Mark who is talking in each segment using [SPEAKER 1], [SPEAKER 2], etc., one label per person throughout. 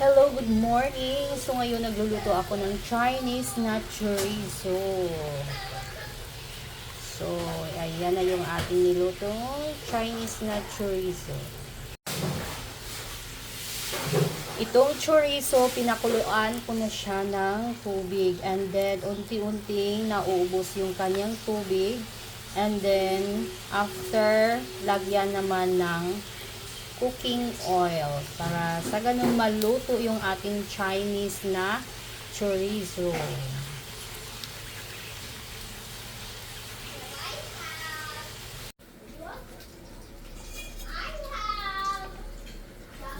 [SPEAKER 1] Hello, good morning. So ngayon nagluluto ako ng Chinese na chorizo. So, ayan na yung ating niluto, Chinese na chorizo. Itong chorizo, pinakuluan ko na siya ng tubig. And then, unti-unting nauubos yung kanyang tubig. And then, after, lagyan naman ng cooking oil para sa ganun maluto yung ating Chinese na chorizo.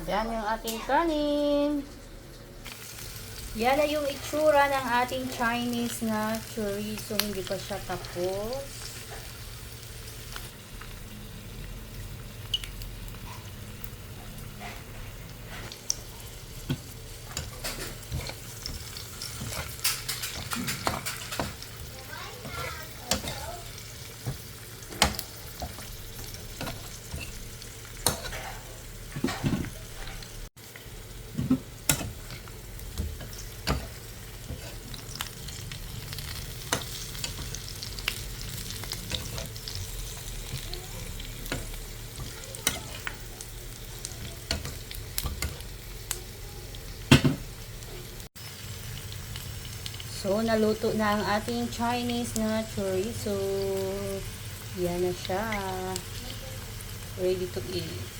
[SPEAKER 1] Yan yung ating kanin. Yan na yung itsura ng ating Chinese na chorizo. Hindi pa siya tapos. So, naluto na ang ating Chinese na chorizo. Yan na siya. Ready to eat.